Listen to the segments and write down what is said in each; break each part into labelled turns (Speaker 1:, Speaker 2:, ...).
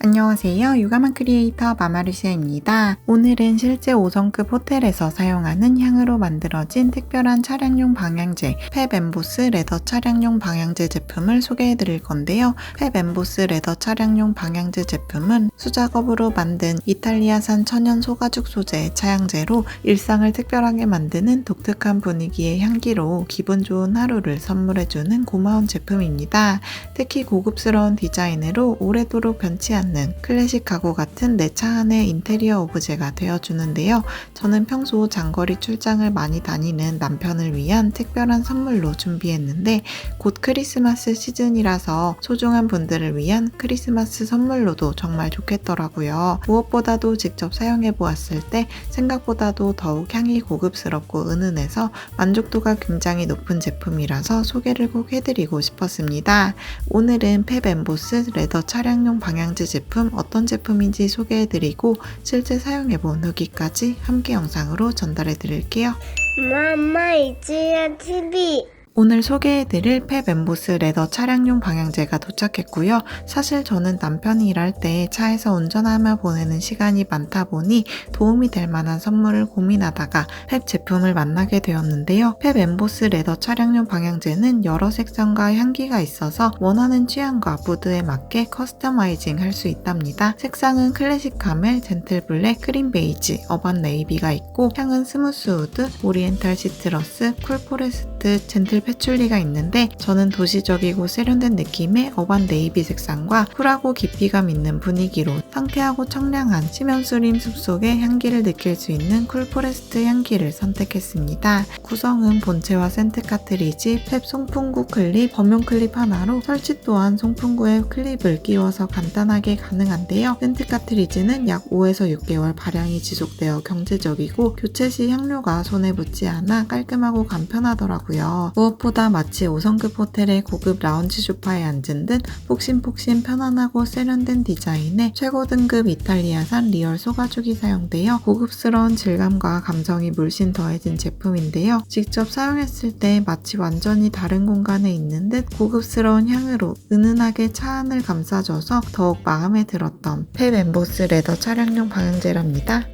Speaker 1: 안녕하세요. 유가만 크리에이터 마마르시아입니다. 오늘은 실제 5성급 호텔에서 사용하는 향으로 만들어진 특별한 차량용 방향제 펩 엠보스 레더 차량용 방향제 제품을 소개해 드릴 건데요. 펩 엠보스 레더 차량용 방향제 제품은 수작업으로 만든 이탈리아산 천연 소가죽 소재의 차향제로 일상을 특별하게 만드는 독특한 분위기의 향기로 기분 좋은 하루를 선물해 주는 고마운 제품입니다. 특히 고급스러운 디자인으로 오래도록 변치 않는 클래식 가구 같은 내 차 안의 인테리어 오브제가 되어주는데요. 저는 평소 장거리 출장을 많이 다니는 남편을 위한 특별한 선물로 준비했는데 곧 크리스마스 시즌이라서 소중한 분들을 위한 크리스마스 선물로도 정말 좋겠더라고요. 무엇보다도 직접 사용해 보았을 때 생각보다도 더욱 향이 고급스럽고 은은해서 만족도가 굉장히 높은 제품이라서 소개를 꼭 해드리고 싶었습니다. 오늘은 펩 엠보스 레더 차량용 방향제 제품 어떤 제품인지 소개해드리고 실제 사용해본 후기까지 함께 영상으로 전달해드릴게요.
Speaker 2: 엄마 이지야 TV
Speaker 1: 오늘 소개해드릴 펩 엠보스 레더 차량용 방향제가 도착했고요. 사실 저는 남편이 일할 때 차에서 운전하며 보내는 시간이 많다 보니 도움이 될 만한 선물을 고민하다가 펩 제품을 만나게 되었는데요. 펩 엠보스 레더 차량용 방향제는 여러 색상과 향기가 있어서 원하는 취향과 무드에 맞게 커스터마이징 할 수 있답니다. 색상은 클래식 카멜, 젠틀 블랙, 크림 베이지, 어반 네이비가 있고 향은 스무스 우드, 오리엔탈 시트러스, 쿨 포레스트, 젠틀 패출리가 있는데 저는 도시적이고 세련된 느낌의 어반 네이비 색상과 쿨하고 깊이감 있는 분위기로 상쾌하고 청량한 심연수림 숲속의 향기를 느낄 수 있는 쿨 포레스트 향기를 선택했습니다. 구성은 본체와 센트 카트리지, 펩 송풍구 클립, 범용 클립 하나로 설치 또한 송풍구에 클립을 끼워서 간단하게 가능한데요. 센트 카트리지는 약 5에서 6개월 발향이 지속되어 경제적이고 교체 시 향료가 손에 묻지 않아 깔끔하고 간편하더라고요. 무엇 보다 마치 5성급 호텔의 고급 라운지 소파에 앉은 듯 폭신폭신 편안하고 세련된 디자인에 최고 등급 이탈리아산 리얼 소가죽이 사용되어 고급스러운 질감과 감성이 물씬 더해진 제품인데요. 직접 사용했을 때 마치 완전히 다른 공간에 있는 듯 고급스러운 향으로 은은하게 차 안을 감싸줘서 더욱 마음에 들었던 펩 엠보스 레더 차량용 방향제랍니다.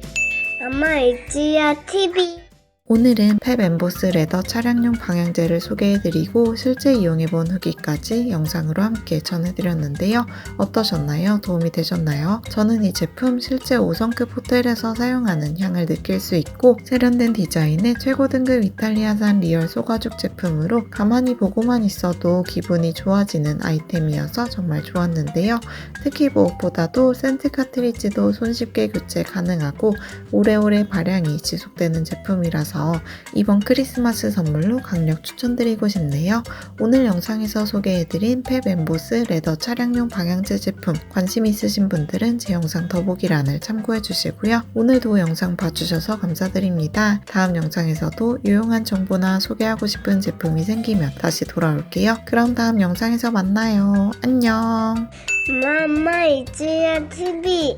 Speaker 2: 엄마 이지야 TV
Speaker 1: 오늘은 펩 엠보스 레더 차량용 방향제를 소개해드리고 실제 이용해본 후기까지 영상으로 함께 전해드렸는데요. 어떠셨나요? 도움이 되셨나요? 저는 이 제품 실제 5성급 호텔에서 사용하는 향을 느낄 수 있고 세련된 디자인의 최고 등급 이탈리아산 리얼 소가죽 제품으로 가만히 보고만 있어도 기분이 좋아지는 아이템이어서 정말 좋았는데요. 특히 무엇보다도 센트 카트리지도 손쉽게 교체 가능하고 오래오래 발향이 지속되는 제품이라서 이번 크리스마스 선물로 강력 추천드리고 싶네요. 오늘 영상에서 소개해드린 펩 엠보스 레더 차량용 방향제 제품 관심 있으신 분들은 제 영상 더보기란을 참고해 주시고요. 오늘도 영상 봐주셔서 감사드립니다. 다음 영상에서도 유용한 정보나 소개하고 싶은 제품이 생기면 다시 돌아올게요. 그럼 다음 영상에서 만나요. 안녕.
Speaker 2: 엄마 이지야 TV